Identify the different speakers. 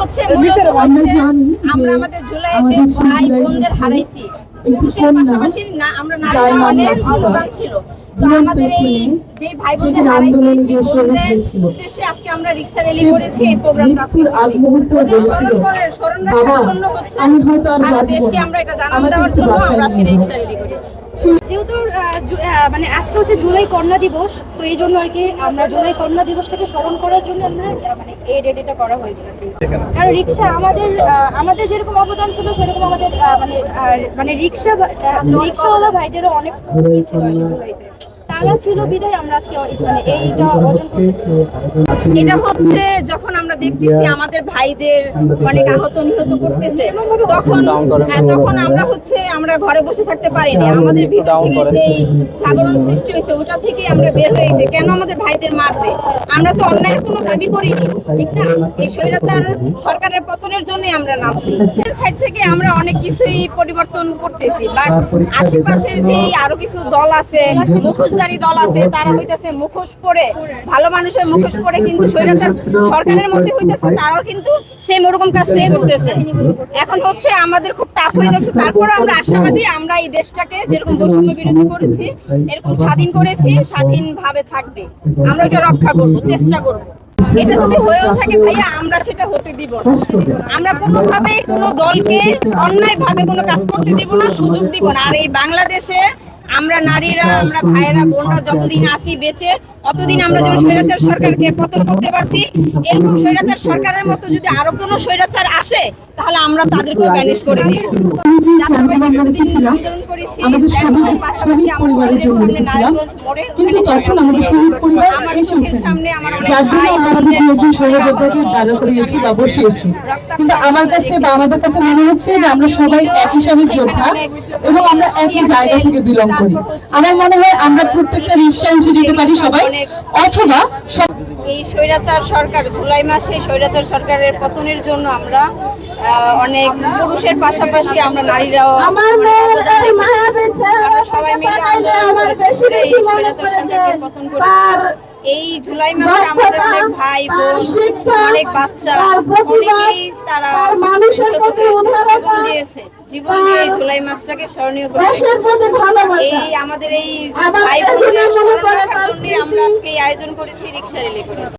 Speaker 1: হচ্ছে আমরা আমাদের জুলাইতে ভাই বোনদের হারাইছি পুরুষের পাশাপাশি না আমরা নারীরা অনেক অবদান ছিল। তো আমাদের এই যে ভাই বোনদের হারাইছি সেই বোনদের উদ্দেশ্যে আজকে আমরা রিক্সা র্যালি করেছি এই প্রোগ্রামটা স্মরণ রাখার জন্য হচ্ছে
Speaker 2: আমি হয়তো আর
Speaker 1: সারা দেশকে আমরা এটা জানান দেওয়ার জন্য আমরা আজকে রিক্সা। র্যালি করেছি।
Speaker 3: যেহেতু মানে আজকে হচ্ছে জুলাই কন্যা দিবস তো এই জন্য আর কি আমরা জুলাই কন্যা দিবসটাকে স্মরণ করার জন্য আমরা মানে এই রেডিটা করা হয়েছে। কারণ রিক্সা আমাদের আমাদের যেরকম অবদান ছিল সেরকম আমাদের মানে মানে রিক্সা রিক্সাওয়ালা ভাইদেরও অনেক ছিল জুলাইতে তারা ছিল বিদায় আমরা আজকে মানে এইটা অর্জন করতে
Speaker 1: এটা হচ্ছে যখন আমরা দেখতেছি আমাদের ভাইদের অনেক আহত নিহত করতেছে তখন হ্যাঁ, তখন আমরা হচ্ছে আমরা ঘরে বসে থাকতে পারি না আমাদের ভিতর থেকে যে জাগরণ সৃষ্টি হয়েছে ওটা থেকে আমরা বের হয়ে গেছি কেন আমাদের ভাইদের মারবে? আমরা তো অন্যায়ের কোনো দাবি করিনি ঠিক না? এই স্বৈরাচার সরকারের পতনের জন্য আমরা নামছি। এর সাইড থেকে আমরা অনেক কিছুই পরিবর্তন করতেছি বাট আশেপাশে যে আরও কিছু দল আছে মুখোশধারী দল আছে, তারা হইতেছে মুখোশ পরে, ভালো মানুষের মুখোশ পরে কিন্তু স্বৈরাচার সরকারের মধ্যে হইতেছে, তারাও কিন্তু সেম ওরকম কাজটাই করতেছে। এখন হচ্ছে আমাদের খুব টাফ হয়ে যাচ্ছে তারপর আমরা আশাবাদী, আমরা এই দেশটাকে যেরকম বৈষম্য বিরোধী করেছি, এরকম স্বাধীন করেছি, স্বাধীনভাবে থাকবে। আমরা ওটা রক্ষা করব, চেষ্টা করব। এটা যদি হয়েও থাকে ভাইয়া, আমরা সেটা হতে দিব না। আমরা কোনোভাবে কোনো দলকে অন্যায়ভাবে কোনো কাজ করতে দিব না, সুযোগ দিব না। আর এই বাংলাদেশে আমরা নারীরা আমরা ভাইয়েরা বোনরা যতদিন আসি বেঁচে অতদিন আমরা যেমন স্বৈরাচার সরকারকে পতন করতে পারছি। এরকম স্বৈরাচার সরকারের মতো যদি আরও কোনো স্বৈরাচার আসে তাহলে আমরা তাদেরকে ব্যানিশ করে করেছি
Speaker 2: আমাদের শহীদ শহীদ পরিবারের জন্য রেখেছিলাম। কিন্তু তখন আমাদের শহীদ পরিবার
Speaker 1: আমার
Speaker 2: এসে ওঠেনি।
Speaker 1: সামনে আমার
Speaker 2: যার জন্য আমরা আমাদের দুজন সহযোদ্ধাকে দাঁড়া করিয়েছি বা বসিয়েছি কিন্তু আমার কাছে বা আমাদের কাছে মনে হচ্ছে যে আমরা সবাই একই স্বামীর যোদ্ধা। এবং আমরা একই জায়গা থেকে বিলং করি। আমার মনে হয় আমরা প্রত্যেকটা রিক্সায় উঠে যেতে পারি সবাই। অথবা
Speaker 1: এই স্বৈরাচার সরকার জুলাই মাসে স্বৈরাচার সরকারের পতনের জন্য আমরা আহ, অনেক পুরুষের পাশাপাশি আমরা নারীরাও
Speaker 4: আমার
Speaker 1: অনেক
Speaker 4: মেয়ের এই মায়া বেঁচে
Speaker 1: সবাই মিলে
Speaker 4: আমার বেশি বেশি
Speaker 1: এই
Speaker 4: মনে পড়ে যে
Speaker 1: সরকারকে পতন করেছি।
Speaker 4: তার
Speaker 1: এই জুলাই মাসে আমাদের অনেক ভাই বোন অনেক বাচ্চা অনেকেই তারা
Speaker 4: মানুষের প্রতি উদারতা,
Speaker 1: দিয়েছে। জীবন দিয়ে জুলাই মাসটাকে স্মরণীয় করে এই আমাদের এই জন্যই আমরা। আজকে এই আয়োজন করেছি রিক্সা রেলি করেছি।